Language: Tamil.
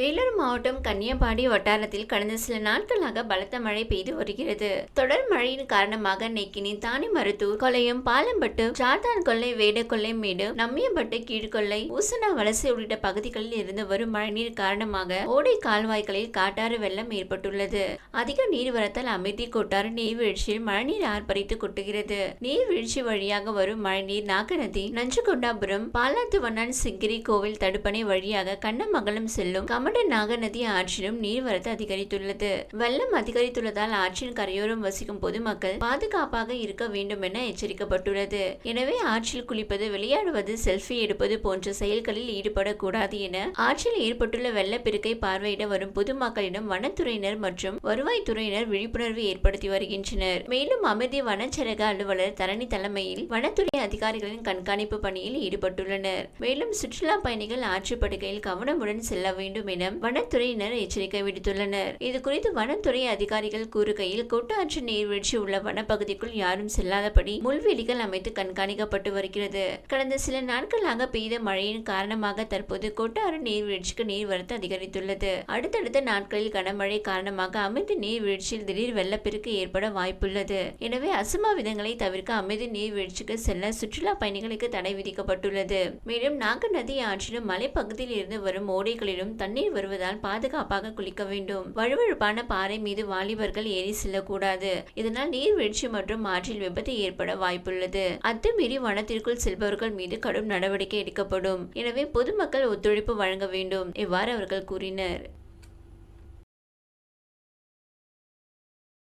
வேலூர் மாவட்டம் கன்னியாபாடி வட்டாரத்தில் கடந்த சில நாட்களாக பலத்த மழை பெய்து வருகிறது. தொடர் மழையின் காரணமாக நெக்கினி தானி மருத்தூர் கொலையம் பாலம்பட்டு சாத்தான் கொள்ளை வேடக்கொள்ளை மேடு நம்மியம்பட்டு கீழ்கொள்ளை ஊசனா வலசை உள்ளிட்ட பகுதிகளில் இருந்து வரும் மழைநீர் காரணமாக ஓடை கால்வாய்களில் காட்டாறு வெள்ளம் ஏற்பட்டுள்ளது. அதிக நீர்வரத்தால் அமைதி கோட்டாறு நீர்வீழ்ச்சியில் மழைநீர் ஆர்ப்பரித்து கொட்டுகிறது. நீர்வீழ்ச்சி வழியாக வரும் மழைநீர் நாகநதி நஞ்சுகொண்டாபுரம் பாலாத்துவண்ணான் சிங்கிரி கோவில் தடுப்பணை வழியாக கண்ணமங்கலம் செல்லும் கமட நாகநதி ஆற்றிலும் நீர்வரத்து அதிகரித்துள்ளது. வெள்ளம் அதிகரித்துள்ளதால் ஆற்றின் கரையோரம் வசிக்கும் பொதுமக்கள் பாதுகாப்பாக இருக்க வேண்டும் என எச்சரிக்கப்பட்டுள்ளது. எனவே ஆற்றில் குளிப்பது விளையாடுவது செல்ஃபி எடுப்பது போன்ற செயல்களில் ஈடுபடக்கூடாது என ஆற்றில் ஏற்பட்டுள்ள வெள்ளப்பெருக்கை பார்வையிட வரும் பொதுமக்களிடம் வனத்துறையினர் மற்றும் வருவாய்த்துறையினர் விழிப்புணர்வு ஏற்படுத்தி வருகின்றனர். மேலும் அமைதி வனச்சரக அலுவலர் தரணி தலைமையில் வனத்துறை அதிகாரிகளின் கண்காணிப்பு பணியில் ஈடுபட்டுள்ளனர். மேலும் சுற்றுலா பயணிகள் ஆற்றுப்படுகையில் கவனமுடன் செல்ல வேண்டும் என வனத்துறையினர் எச்சரிக்கை விடுத்துள்ளனர். இது குறித்து வனத்துறை அதிகாரிகள் கூறுகையில் கொட்டாற்று நீர்வீழ்ச்சி உள்ள வனப்பகுதிக்குள் யாரும் செல்லாதபடி முள்வெளிகள் அமைத்து கண்காணிக்கப்பட்டு வருகிறது. கடந்த சில நாட்களாக பெய்த மழையின் காரணமாக தற்போது கொட்டாறு நீர்வீழ்ச்சிக்கு நீர்வரத்து அதிகரித்துள்ளது. அடுத்தடுத்த நாட்களில் கனமழை காரணமாக அமைதி நீர்வீழ்ச்சியில் திடீர் வெள்ளப்பெருக்கு ஏற்பட வாய்ப்புள்ளது. எனவே அசம்பாவிதங்களை தவிர்க்க அமைதி நீர்வீழ்ச்சிக்கு செல்ல சுற்றுலா பயணிகளுக்கு தடை விதிக்கப்பட்டுள்ளது. மேலும் நாகநதி ஆற்றிலும் மலைப்பகுதியில் இருந்து வரும் ஓடைகளிலும் தண்ணீர் தண்ணீர் வருவதால் பாதுகாப்பாக குளிக்க வேண்டும். வழுவழுப்பான பாறை மீது வாலிபர்கள் ஏறி செல்லக்கூடாது. இதனால் நீர்வீழ்ச்சி மற்றும் ஆற்றில் விபத்து ஏற்பட வாய்ப்புள்ளது. அத்துமீறி வனத்திற்குள் செல்பவர்கள் மீது கடும் நடவடிக்கை எடுக்கப்படும். எனவே பொதுமக்கள் ஒத்துழைப்பு வழங்க வேண்டும் இவ்வாறு அவர்கள் கூறினர்?